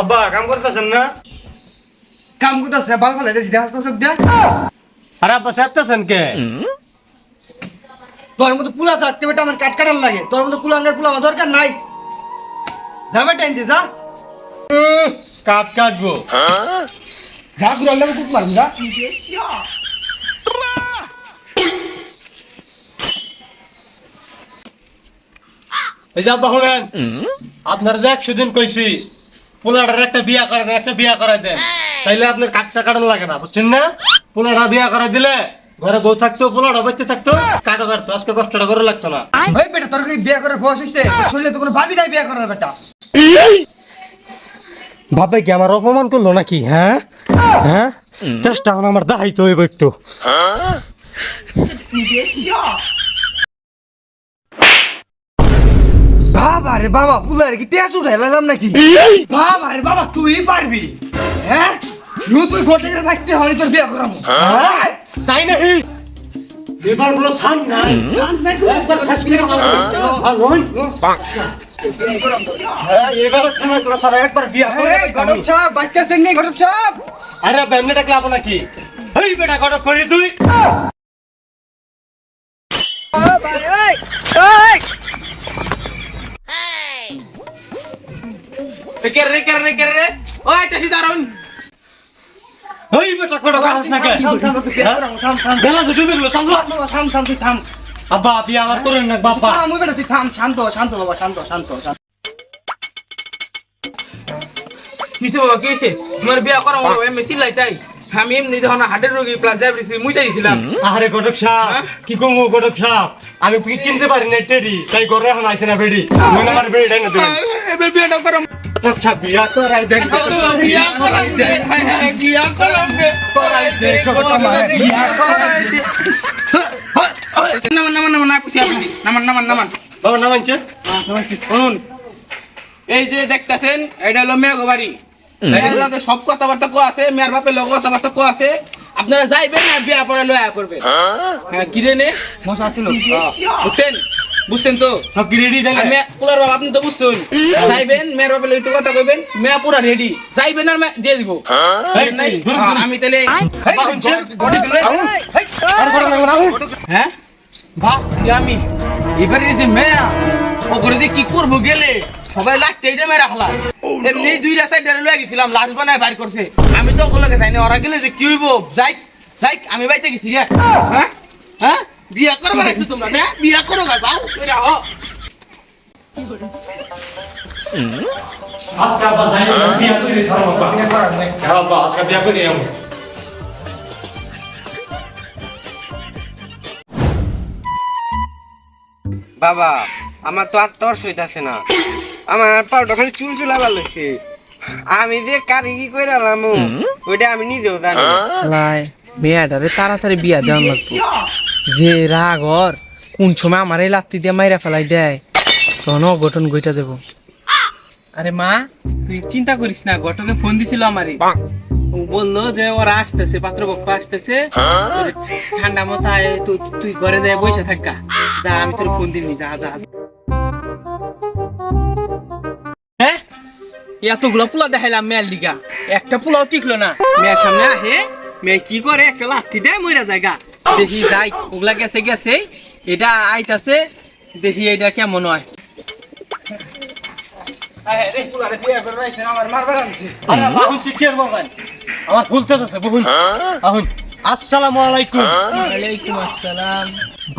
আব্বা কাম করতেছেন না? কাম করতেছ না বাল ফালাই দিছি দেখাস তো সব দিয়া। আর আব্বা সারতেছেন কে? তোর মতো পুলা থাকতে বেটা আমার কাট কাটার লাগে। তোর মতো পুলা আঙ্গার পুলা আমার দরকার নাই। যাবে টাইম দে, যা। কাট কাটবো যা ঘুরার লাগে কুক মারবি, যা। এই যে আপনার যে একশো দিন কইছি, পোলাটার একটা বিয়া করেন একটা বিয়া করাই দেন। তাইলে আপনার কাকটা কাটানো লাগে না, বুঝছেন না? পোলাটা বিয়া করাই দিলে ঘরে বউ থাকতো পোলাটা বাচ্চা থাকতো কাকা কাটতো আজকে কষ্টটা করে লাগতো না। ওই বেটা তোর কি বিয়া করার বয়স হইছে? শরীরে তো কোনো ভাবি নাই বিয়া করার বেটা। বাবা কি আমার অপমান করল নাকি হ্যাঁ? হ্যাঁ? চেষ্টা আমার একটু। বাবা রে বাবা পুলার কি তেজ উঠাই লাগাম নাকি? বাবা রে বাবা তুই পারবি হ্যাঁ? নতুন ঘটে গেলে বাঁচতে হয় তোর বিয়া করাবো। হ্যাঁ? তাই নাকি এবার বলো সান নাই হ্যাঁ, এবার খানা করে সারা একবার বিয়া করে এই, ঘটক সাহেব বাচ্চা সিং নেই ঘটক সাহেব আরে বেমনে ডাকলে আপনা কি হেই বেটা করি তুই রে রে কে রে ওই চাষি দারুণ হেই বেটা কটক আস না কে? থাম থাম বেলা তো ডুবে গেল সামলো থাম থাম থাম আব্বা বিয়া আমার করেন না বাবা থাম বেটা তুই থাম শান্ত শান্ত বাবা শান্ত শান্ত শান্ত। কিসে বাবা কি হইছে? তোমার বিয়া করা হলো এমনি সিলাই তাই? আমি এমনি যখন হাটের রোগী প্লাস ডায়াবেটিস মুইটা দিছিলাম। আরে কটক সাহ কি কমু আমি কি কিনতে পারি না টেডি? তাই ঘরে এখন আইছে না বেডি। মনে আমার বেডি না দিবেন। এবার বিয়াটা করো। সাহ বিয়া করাই দেন বিয়া করাই দে হায় হায় বিয়া করাই দে দে দে বিয়া করাই দে। নামান নামান নামান না পুষি আপনি নামান নামান নামান। বাবা শুনুন এই যে দেখতাছেন এটা হলো মেঘ বাড়ি। মেয়ের লগে সব কথাবার্তা কো আছে মেয়ের বাপের লগে কথাবার্তা কো আছে। আপনারা যাইবেন না বিয়া পরে লয়া করবেন। হ্যাঁ কিরে নে? মশা ছিল। বুঝছেন? বুঝছেন তো? সব কি রেডি মেয়ে বাবা আপনি তো বুঝছেন। যাইবেন মেয়ের লগে একটু কথা কইবেন মেয়ে পুরা রেডি যাইবেন আর দিয়ে দিব। হ্যাঁ, আমি তাহলে হ্যাঁ? আমি এবারে যে মেয়া ও করে যে কি করব গেলে? সবাই লাগতে এই যে মেয়েরা হলা এমনি দুই রাস্তায় ডেরে লয়ে গেছিলাম লাশ বানায় বাইর করছে। আমি তো ওগুলো যাই না ওরা গেলে যে কি হইব? যাই যাই আমি বাইতে গেছি রে হ্যাঁ? হ্যাঁ? বিয়া করবার আছে তোমরা না বিয়া করো গা যাও এরা হ। আজকে আব্বা যাই বিয়া করে সারা বাবা হ্যাঁ আব্বা আজকে বিয়া করে যাব বাবা আমার তো আর তর সইতাছে না। আমার পাউটা খালি চুল চুলা ভালোছে আমি যে কারি কি করে আলাম ওইটা আমি নিজেও জানি না। লাই তাড়াতাড়ি বিয়া দেওয়ার লাগবো। যে রাগর কোন সময় আমার এই লাত্তি দিয়ে মাইরা ফেলাই দেয়? তখন অঘটন গইটা দেব। আরে মা তুই চিন্তা করিস না ঘটকে ফোন দিছিল আমারে। ও বলল যে ওরা আসতেছে পাত্রপক্ষ আসতেছে। ঠান্ডা মাথায় তুই ঘরে যায় বসে থাকা যা আমি তোর ফোন যা যা যা। হ্যাঁ? এতগুলো পোলা দেখাইলাম মেয়ের লিগা। একটা পোলাও টিকলো না। মেয়ের সামনে আহে মেয়ে কি করে? একটা লাথি দেয় মইরা জায়গা দেখি যাই ওগুলা গেছে গেছে। এটা আইতাছে দেখি এটা কেমন হয়। আমার মারবার আরে বাহুন চিকের মোবাইল আমার ভুলতে আছে বহুন। আহুন আসসালামু আলাইকুম। ওয়ালাইকুম আসসালাম।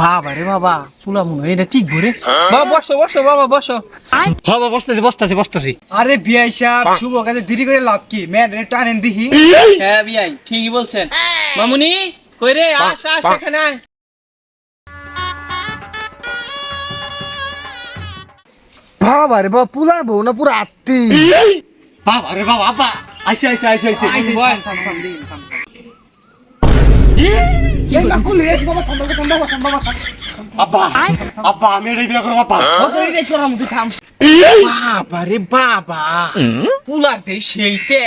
বাবা রে বাবা পোলা মনে এটা ঠিক ঘুরে? বাবা বসো বসো বাবা বসো। হ্যাঁ বাবা বসতেছি বসতেছি বসতেছি। আরে বিয়াই সাহেব শুভ কাজে দেরি করে লাভ কি? মেয়ে টানেন দেখি। হ্যাঁ বিয়াই ঠিকই বলছেন। মামুনি? কই রে আস আস এখানে আয়। বাবা রে বাবা পুলার বউ না পুরো আত্মি। বাবা রে বাবা বাবা। আইসা আইসা আইসা আইসা। বল। এই কুলে বাবা থাম বাবা থাম বাবা থাম বাবা থাম। আব্বা আব্বা আমি এটাই বিয়া করব আব্বা ও তো এটাই করাম তুই থাম। বাবা রে বাবা। পুলার দে সেইতে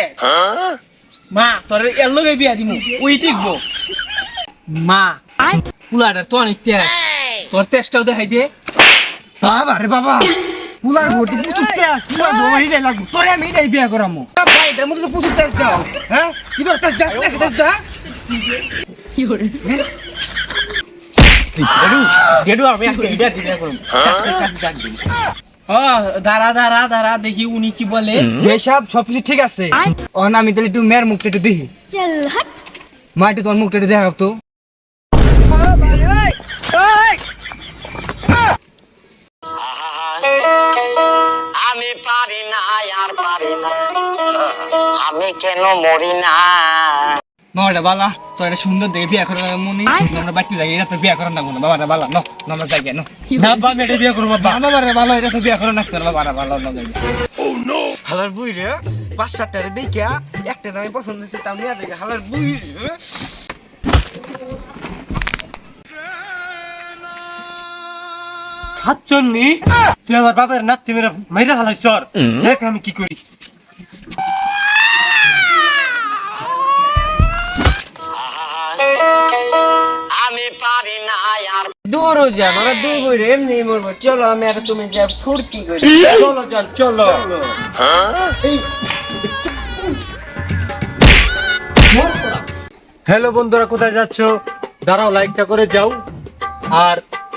মা তোর এর লগে বিয়া দিমু। ওই ঠিকবো মা পুলাটার তো অনেক তেজ তোর তেজটাও দেখাই দে। বাবা রে বাবা পুলার ভর্তি প্রচুর পুলার ভর্তি তোরে আমি এটাই বিয়ে করামো। ভাই মধ্যে তো প্রচুর দাও। হ্যাঁ? কি দেখি উনি কি বলে। সব কিছু ঠিক আছে। অন আমি মেয়ের মুখটা একটু দেখি। মা একটু তোর মুখটা দেখা আমি পারি না আর পারি না আমি কেন মরি না বাবাটা বালা তোর একটা সুন্দর দেখে বিয়া করার মনে। আমরা বাড়তে যাই এটা তো বিয়া করার না। কোনো বাবাটা বালা ন ন, আমরা যাই ন। না আব্বা আমি এটাই বিয়া করব বাবারে ভালো এটা তো বিয়া করার না তোর বাবারা ভালো না যাই হালার বুই রে পাঁচ সাতটারে দেখিয়া একটা দামে পছন্দ তার নিয়ে হালার বুই রে। খাচ্ছন্নি তুই আমার বাবার নাতি মেরে চর। দেখ আমি কি করি। আমি পারি না আর দূর যা আমরা দুই বই রে এমনি মরবো। চলো আমি আর তুমি যা ফুর্তি করি। চলো যান চলো। হ্যালো বন্ধুরা কোথায় যাচ্ছ? দাঁড়াও লাইকটা করে যাও। আর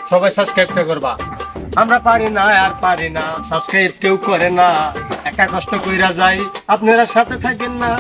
সবাই সাবস্ক্রাইবটা করবা। আমরা পারি না, আর পারি না। সাবস্ক্রাইব কেউ করে না। একা কষ্ট কইরা যাই। আপনারা সাথে থাকেন না।